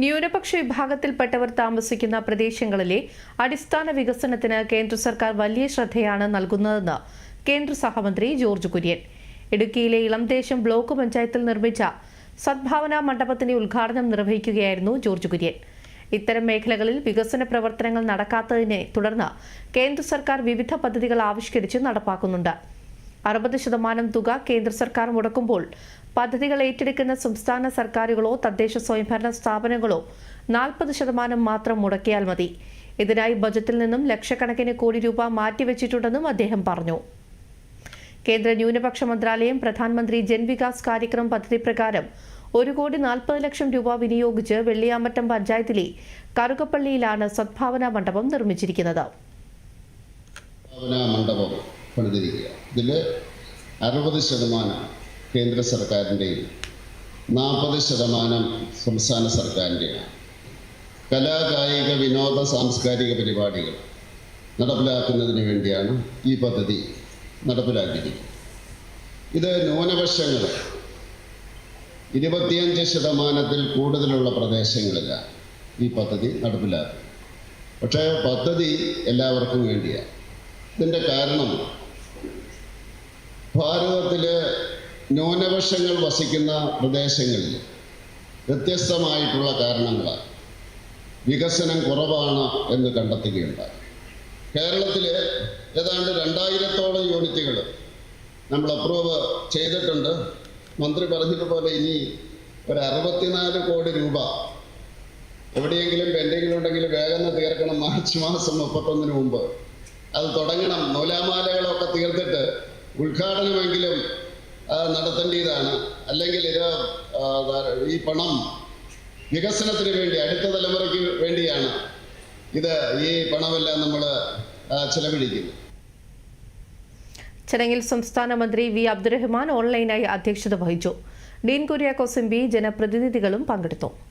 ന്യൂനപക്ഷ വിഭാഗത്തിൽപ്പെട്ടവർ താമസിക്കുന്ന പ്രദേശങ്ങളിലെ അടിസ്ഥാന വികസനത്തിന് കേന്ദ്ര സർക്കാർ വലിയ ശ്രദ്ധയാണ് നൽകുന്നതെന്ന് കേന്ദ്ര സഹമന്ത്രി ജോർജ് കുര്യൻ. ഇടുക്കിയിലെ ഇളംദേശം ബ്ലോക്ക് പഞ്ചായത്തിൽ നിർമ്മിച്ച സദ്ഭാവന മണ്ഡപത്തിന്റെ ഉദ്ഘാടനം നിർവഹിക്കുകയായിരുന്നു ജോർജ് കുര്യൻ. ഇത്തരം മേഖലകളിൽ വികസന പ്രവർത്തനങ്ങൾ നടക്കാത്തതിനെ തുടർന്ന് കേന്ദ്ര സർക്കാർ വിവിധ പദ്ധതികൾ ആവിഷ്കരിച്ച് നടപ്പാക്കുന്നുണ്ട്. അറുപത് ശതമാനം തുക കേന്ദ്ര സർക്കാർ മുടക്കുമ്പോൾ പദ്ധതികൾ ഏറ്റെടുക്കുന്ന സംസ്ഥാന സർക്കാരുകളോ തദ്ദേശ സ്വയംഭരണ സ്ഥാപനങ്ങളോ നാൽപ്പത് ശതമാനം മാത്രം മുടക്കിയാൽ മതി. ഇതിനായി ബജറ്റിൽ നിന്നും ലക്ഷക്കണക്കിന് കോടി രൂപ മാറ്റിവെച്ചിട്ടുണ്ടെന്നും അദ്ദേഹം പറഞ്ഞു. കേന്ദ്ര ന്യൂനപക്ഷ മന്ത്രാലയം പ്രധാനമന്ത്രി ജൻവികാസ് കാര്യക്രം പദ്ധതി പ്രകാരം ഒരു കോടി നാൽപ്പത് ലക്ഷം രൂപ വിനിയോഗിച്ച് വെള്ളിയാമറ്റം പഞ്ചായത്തിലെ കറുകപ്പള്ളിയിലാണ് സദ്ഭാവന മണ്ഡപം നിർമ്മിച്ചിരിക്കുന്നത്. മണ്ഡപം അറുപത് ശതമാനം കേന്ദ്ര സർക്കാരിന്റെയും നാൽപ്പത് ശതമാനം സംസ്ഥാന സർക്കാരിന്റെയും കലാകായിക വിനോദ സാംസ്കാരിക പരിപാടികൾ നടപ്പിലാക്കുന്നതിന് വേണ്ടിയാണ് ഈ പദ്ധതി നടപ്പിലാക്കിയിരിക്കുന്നത്. ഇത് ന്യൂനപക്ഷങ്ങൾ ഇരുപത്തിയഞ്ച് ശതമാനത്തിൽ കൂടുതലുള്ള പ്രദേശങ്ങളിലാണ് ഈ പദ്ധതി നടപ്പിലാക്കുന്നത്. പക്ഷേ പദ്ധതി എല്ലാവർക്കും വേണ്ടിയാണ്. ഇതിന്റെ കാരണം ഭാരതത്തിൽ ന്യൂനപക്ഷങ്ങൾ വസിക്കുന്ന പ്രദേശങ്ങളിൽ വ്യത്യസ്തമായിട്ടുള്ള കാരണങ്ങൾ വികസനം കുറവാണ് എന്ന് കണ്ടെത്തുകയുണ്ടായി. കേരളത്തിൽ ഏതാണ്ട് രണ്ടായിരത്തോളം യൂണിറ്റുകൾ നമ്മൾ അപ്രൂവ് ചെയ്തിട്ടുണ്ട്. മന്ത്രി പറഞ്ഞതുപോലെ ഇനി ഒരു അറുപത്തിനാല് കോടി രൂപ എവിടെയെങ്കിലും പെൻഡിങ്ങിൽ ഉണ്ടെങ്കിൽ വേഗം തീർക്കണം. മാർച്ച് മാസം മുപ്പത്തൊന്നിന് മുമ്പ്. അത് തുടങ്ങണം. നൂലാമാലകളൊക്കെ തീർത്തിട്ട് ഉദ്ഘാടനമെങ്കിലും നടത്തേണ്ടതാണ്. അല്ലെങ്കിൽ ഇത് ഈ പണം വികസനത്തിന് വേണ്ടി അടുത്ത തലമുറയ്ക്ക് വേണ്ടിയാണ് ഇത് ഈ പണമെല്ലാം നമ്മൾ ചെലവഴിക്കുന്നത്. ചടങ്ങിൽ സംസ്ഥാന മന്ത്രി വി. അബ്ദുറഹ്മാൻ ഓൺലൈനായി അധ്യക്ഷത വഹിച്ചു. ഡീൻ കുര്യാക്കോസ് എം ജനപ്രതിനിധികളും പങ്കെടുത്തു.